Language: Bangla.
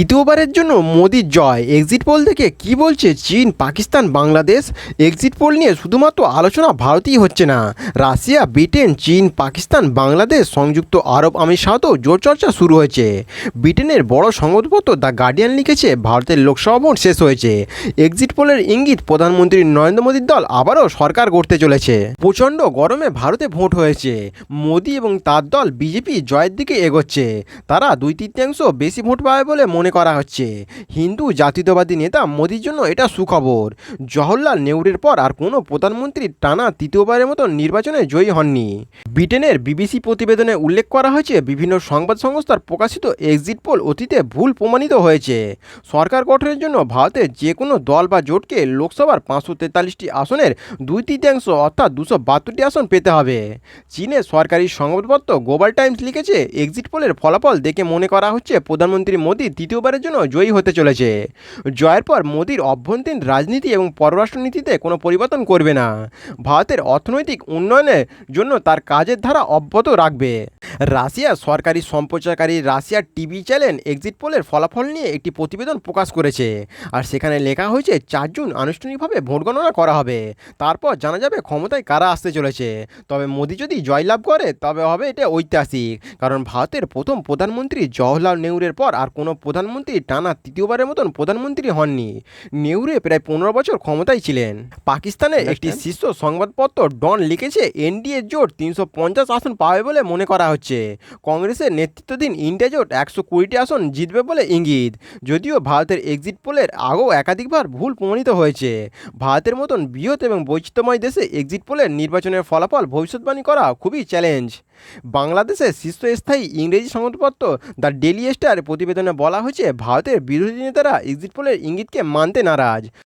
তৃতীয়বারের জন্য মোদির জয়। এক্সিট পোল থেকে কি বলছে চীন, পাকিস্তান, বাংলাদেশ? এক্সিট পোল নিয়ে শুধুমাত্র আলোচনা ভারতেই হচ্ছে না। রাশিয়া, ব্রিটেন, চীন, পাকিস্তান, বাংলাদেশ, সংযুক্ত আরব আমির সাথেও জোর চর্চা শুরু হয়েছে। ব্রিটেনের বড় সংবাদপত্র দ্য গার্ডিয়ান লিখেছে, ভারতের লোকসভা ভোট শেষ হয়েছে। এক্সিট পোলের ইঙ্গিত প্রধানমন্ত্রী নরেন্দ্র মোদীর দল আবারও সরকার গড়তে চলেছে। প্রচণ্ড গরমে ভারতে ভোট হয়েছে। মোদী এবং তার দল বিজেপি জয়ের দিকে এগোচ্ছে। তারা দুই তৃতীয়াংশ বেশি ভোট পাবে বলে মনে করা হচ্ছে। হিন্দু জাতীয়তাবাদী নেতা মোদির জন্য এটা সুখবর। জওহরলাল নেহরুর পর আর কোনো প্রধানমন্ত্রী টানা তৃতীয়বারের মতো নির্বাচনে জয়ী হননি। ব্রিটেনের বিবিসি প্রতিবেদনে উল্লেখ করা হয়েছে, বিভিন্ন সংবাদ সংস্থার প্রকাশিত এক্সিট পোল অতীতে ভুল প্রমাণিত হয়েছে। সরকার গঠনের জন্য ভারতের যে কোনো দল বা জোটকে লোকসভার পাঁচশো তেতাল্লিশটি আসনের দুই তৃতীয়াংশ অর্থাৎ দুশো বাহাত্তরটি আসন পেতে হবে। চীনের সরকারি সংবাদপত্র গ্লোবাল টাইমস লিখেছে, এক্সিট পোলের ফলাফল দেখে মনে করা হচ্ছে, প্রধানমন্ত্রী মোদী তৃতীয়বারের জন্য জয়ী হতে চলেছে। জয়ের পর মোদীর অভ্যন্তরীণ রাজনীতি এবং পররাষ্ট্রনীতিতে কোনো পরিবর্তন করবে না। ভারতের অর্থনৈতিক উন্নয়নের জন্য তার কাজের ধারা অব্যাহত রাখবে। রাশিয়া সরকারি সম্প্রচারকারী রাশিয়ার টিভি চ্যানেল এক্সিট পোলের ফলাফল নিয়ে একটি প্রতিবেদন প্রকাশ করেছে। আর সেখানে লেখা হয়েছে, চার জুন আনুষ্ঠানিকভাবে ভোট গণনা করা হবে। তারপর জানা যাবে ক্ষমতায় কারা আসতে চলেছে। তবে মোদি যদি জয়লাভ করে, তবে হবে এটা ঐতিহাসিক। কারণ ভারতের প্রথম প্রধানমন্ত্রী জওহরলাল নেহরুর পর আর কোনো প্রধানমন্ত্রী টানা তৃতীয়বারের মতন প্রধানমন্ত্রী হননি। নেহরু প্রায় পনেরো বছর ক্ষমতায় ছিলেন। পাকিস্তানের একটি শীর্ষ সংবাদপত্র ডন লিখেছে এনডিএ জোট তিনশো পঞ্চাশ আসন পাবে বলে মনে করা হচ্ছে। কংগ্রেসের নেতৃত্বাধীন ইন্ডিয়া জোট একশো কুড়িটি আসন জিতবে বলে ইঙ্গিত। যদিও ভারতের এক্সিট পোলের আগেও একাধিকবার ভুল প্রমাণিত হয়েছে। ভারতের মতন বৃহৎ এবং বৈচিত্র্যময় দেশে এক্সিট পোলের নির্বাচনের ফলাফল ভবিষ্যৎবাণী করা খুবই চ্যালেঞ্জ বাংলাদেশের শীর্ষস্থায়ী ইংরেজি সংবাদপত্র দ্য ডেলি স্টার প্রতিবেদনে বলা হয়েছে, ভারতের বিরোধী নেতারা এক্সিট পোলের ইঙ্গিতকে মানতে নারাজ।